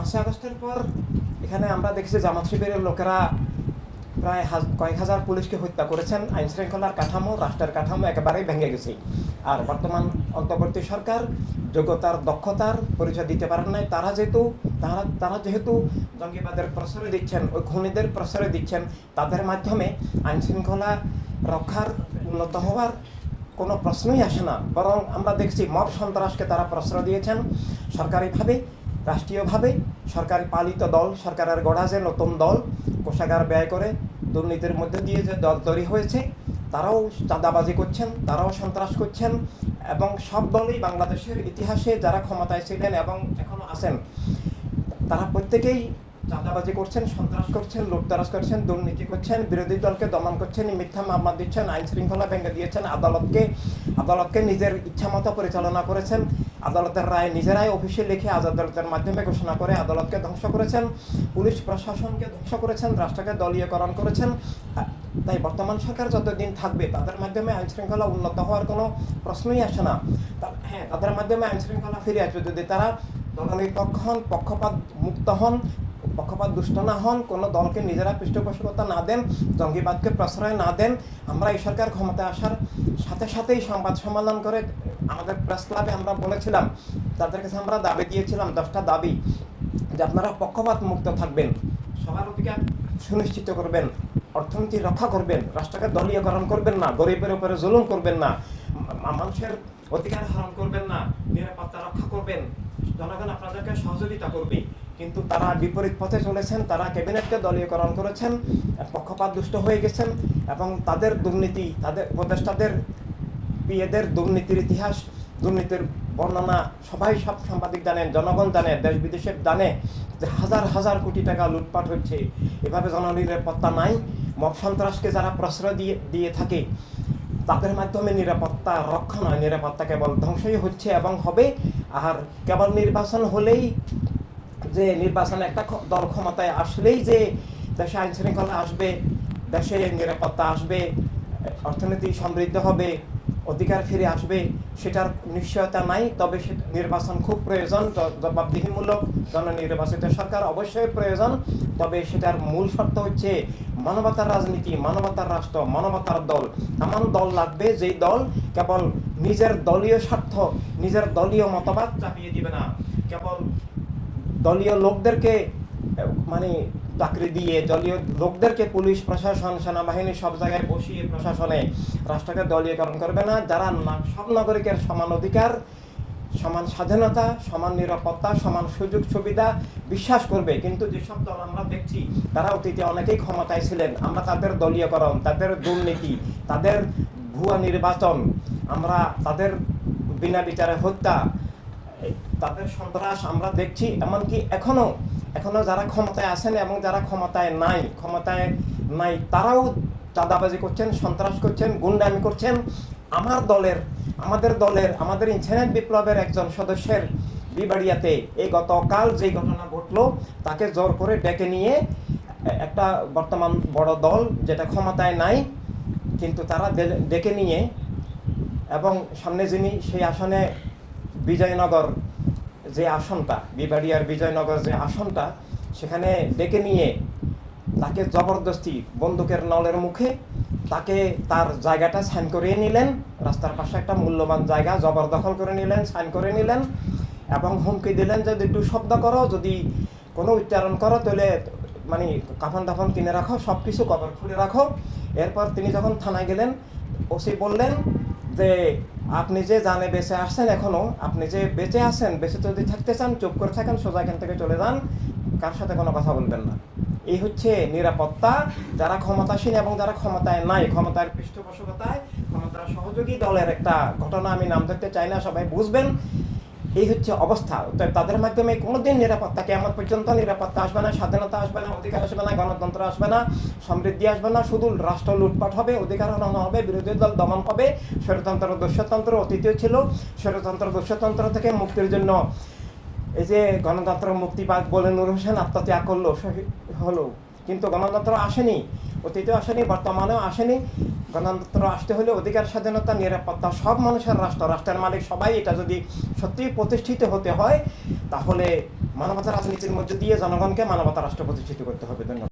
পাঁচই আগস্টের পর এখানে আমরা দেখছি জামাত শিবিরের লোকেরা প্রায় কয়েক হাজার পুলিশকে হত্যা করেছেন। আইন শৃঙ্খলার কাঠামো, রাষ্ট্রের কাঠামো একেবারেই ভেঙে গেছে। আর বর্তমান অন্তর্বর্তী সরকার যোগ্যতার দক্ষতার পরিচয় দিতে পারেন নাই। তারা যেহেতু, তারা তারা যেহেতু জঙ্গিবাদের প্রশ্রয় দিচ্ছেন, ওই খুনিদের প্রশ্রয় দিচ্ছেন, তাদের মাধ্যমে আইন শৃঙ্খলা রক্ষার উন্নত হওয়ার কোনো প্রশ্নই আসে না। বরং আমরা দেখছি মব সন্ত্রাসকে তারা প্রশ্রয় দিয়েছেন। সরকারিভাবে রাষ্ট্রীয়ভাবে সরকারি পালিত দল, সরকারের গড়া যে নতুন দল, কোষাগার ব্যয় করে দুর্নীতির মধ্যে দিয়ে যে দল তৈরি হয়েছে, তারাও চাঁদাবাজি করছেন, তারাও সন্ত্রাস করছেন এবং সব দলই বাংলাদেশের ইতিহাসে যারা ক্ষমতায় ছিলেন এবং এখনও আছেন, তারা প্রত্যেকেই চাঁদাবাজি করছেন, সন্ত্রাস করছেন, লুটতরাজ করছেন, দুর্নীতি করছেন, বিরোধী দলকে দমন করছেন, মিথ্যা মামলা দিচ্ছেন আইন শৃঙ্খলা ভেঙে দিয়েছেন, আদালতকে আদালতকে নিজের ইচ্ছা মতো পরিচালনা করেছেন। আদালতের রায় নিজেরাই অফিসে লিখে আদালতের মাধ্যমে ঘোষণা করে আদালতকে ধ্বংস করেছেন। পুলিশ প্রশাসনকে ধ্বংস করেছেন, রাষ্ট্রকে দলীয়করণ করেছেন। তাই বর্তমান সরকার যতদিন থাকবে, তাদের মাধ্যমে আইন শৃঙ্খলা উন্নত হওয়ার কোনো প্রশ্নই আসে না। হ্যাঁ তাদের মাধ্যমে আইন শৃঙ্খলা ফিরে আসবে যদি তারা দলনিরপেক্ষ হন, পক্ষপাত মুক্ত হন, পক্ষপাত দুষ্ট না হন, কোনো দলকে নিজেরা পৃষ্ঠপোষকতা না দেন, জঙ্গিবাদকে প্রশ্রয় না দেন, আমরা এই সরকার ক্ষমতায় আসার সাথে সাথেই সংবাদ সম্মেলন করে আমাদের প্রেস ক্লাবে আমরা বলেছিলাম, তাদের কাছে আমরা দাবি দিয়েছিলাম, দশটা দাবি, যে আপনারা পক্ষপাত মুক্ত থাকবেন, সবার অধিকার সুনিশ্চিত করবেন, অর্থনীতি রক্ষা করবেন, রাষ্ট্রকে দলীয়করণ করবেন না, গরিবের উপরে জুলুম করবেন না মানুষের অধিকার হরণ করবেন না, নিরাপত্তা রক্ষা করবেন, জনগণ আপনাদেরকে সহযোগিতা করবে, কিন্তু তারা বিপরীত পথে চলেছেন, তারা ক্যাবিনেটকে দলীয়করণ করেছেন পক্ষপাত দুষ্ট হয়ে গেছেন, এবং তাদের দুর্নীতি, তাদের উপদেষ্টাদের পিএদের দুর্নীতির ইতিহাস, দুর্নীতির বর্ণনা সবাই সব সাংবাদিক জানেন, জনগণ জানে, দেশ বিদেশের জানে যে হাজার হাজার কোটি টাকা লুটপাট হচ্ছে। এভাবে জননিরাপত্তা নাই। মব সন্ত্রাসকে যারা প্রশ্রয় দিয়ে দিয়ে থাকে, তাদের মাধ্যমে নিরাপত্তা রক্ষা নয়। নিরাপত্তা কেবল ধ্বংসই হচ্ছে এবং হবে। আর কেবল নির্বাচন হলেই যে নির্বাচনে একটা দল ক্ষমতায় আসলেই যে দেশে আইন শৃঙ্খলা আসবে, দেশে নিরাপত্তা আসবে, অর্থনীতি সমৃদ্ধ হবে অধিকার ফিরে আসবে, সেটার নিশ্চয়তা নাই, তবে সে নির্বাচন খুব প্রয়োজন জবাবদিহিমূলক জননির্বাচিত সরকার অবশ্যই প্রয়োজন, তবে সেটার মূল শর্ত হচ্ছে মানবতার রাজনীতি, মানবতার রাষ্ট্র, মানবতার দল। এমন দল লাগবে যেই দল কেবল নিজের দলীয় স্বার্থ, নিজের দলীয় মতবাদ চাপিয়ে দিবে না। কেবল দলীয় লোকদেরকে মানে চাকরি দিয়ে দলীয় লোকদেরকে পুলিশ, প্রশাসন, সেনাবাহিনী সব জায়গায় বসিয়ে প্রশাসনে রাষ্ট্রকে দলীয়করণ করবে না। যারা সব নাগরিকের সমান অধিকার, সমান স্বাধীনতা, সমান নিরাপত্তা, সমান সুযোগ সুবিধা বিশ্বাস করবে। কিন্তু যেসব দল আমরা দেখছি, তারা অতীতে অনেকেই ক্ষমতায় ছিলেন। আমরা তাদের দলীয়করণ, তাদের দুর্নীতি, তাদের ভুয়া নির্বাচন, আমরা তাদের বিনা বিচারে হত্যা তাদের সন্ত্রাস আমরা দেখছি। এমনকি এখনও এখনও যারা ক্ষমতায় আছেন এবং যারা ক্ষমতায় নাই ক্ষমতায় নাই তারাও চাঁদাবাজি করছেন, সন্ত্রাস করছেন, গুন্ডামি করছেন। আমার দলের, আমাদের দলের, আমাদের ইনসানিয়ত বিপ্লবের একজন সদস্যের বিবাড়িয়াতে এই গতকাল যে ঘটনা ঘটলো, তাকে জোর করে ডেকে নিয়ে একটা বর্তমান বড় দল যেটা ক্ষমতায় নাই, কিন্তু তারা ডেকে নিয়ে এবং সামনে যিনি সেই আসনে বিজয়নগর যে আসনটা বিবাড়িয়ার বিজয়নগর যে আসনটা, সেখানে ডেকে নিয়ে তাকে জবরদস্তি বন্দুকের নলের মুখে তাকে তার জায়গাটা সাইন করিয়ে নিলেন। রাস্তার পাশে একটা মূল্যবান জায়গা জবরদখল করে নিলেন, সাইন করে নিলেন এবং হুমকি দিলেন যদি একটু শব্দ করো, যদি কোনো উচ্চারণ করো, তাহলে মানে কাফন দাফন কিনে রাখো সব কিছু কবর খুলে রাখো। এরপর তিনি যখন থানায় গেলেন, ওসি বললেন যে আপনি যে জানে বেঁচে আসছেন এখনও, আপনি যে বেঁচে আছেন, বেঁচে যদি থাকতে চান, চুপ করে থাকেন, সোজা এখান থেকে চলে যান, কার সাথে কোনো কথা বলবেন না। এই হচ্ছে নিরাপত্তা, যারা ক্ষমতাসীন এবং যারা ক্ষমতায় নাই, ক্ষমতার পৃষ্ঠপোষকতায়, ক্ষমতার সহযোগী দলের একটা ঘটনা আমি নাম ধরতে চাই না, সবাই বুঝবেন। এই হচ্ছে অবস্থা। তাদের মাধ্যমে কোনোদিন নিরাপত্তা কেমন পর্যন্ত নিরাপত্তা আসবে না, স্বাধীনতা আসবে না, অধিকার আসবে না, গণতন্ত্র আসবে না, সমৃদ্ধি আসবে না, শুধু রাষ্ট্র লুটপাট হবে, অধিকার হরণ হবে, বিরোধী দল দমন হবে স্বৈরতন্ত্র দুঃস্বতন্ত্র অতীতীয় ছিল স্বৈরতন্ত্র দুঃস্বতন্ত্র থেকে মুক্তির জন্য এই যে গণতন্ত্র মুক্তিবাদ বলে নূর হোসেন আত্মত্যাগ করল হলো। কিন্তু গণতন্ত্র আসেনি। অতীতেও আসেনি, বর্তমানেও আসেনি। গণতন্ত্র আসতে হলে অধিকার, স্বাধীনতা, নিরাপত্তা সব মানুষের রাষ্ট্র, রাষ্ট্রের মালিক সবাই এটা যদি সত্যি প্রতিষ্ঠিত হতে হয়, তাহলে মানবতা রাজনীতির মধ্যে দিয়ে জনগণকে মানবতা রাষ্ট্র প্রতিষ্ঠিত করতে হবে। ধন্যবাদ।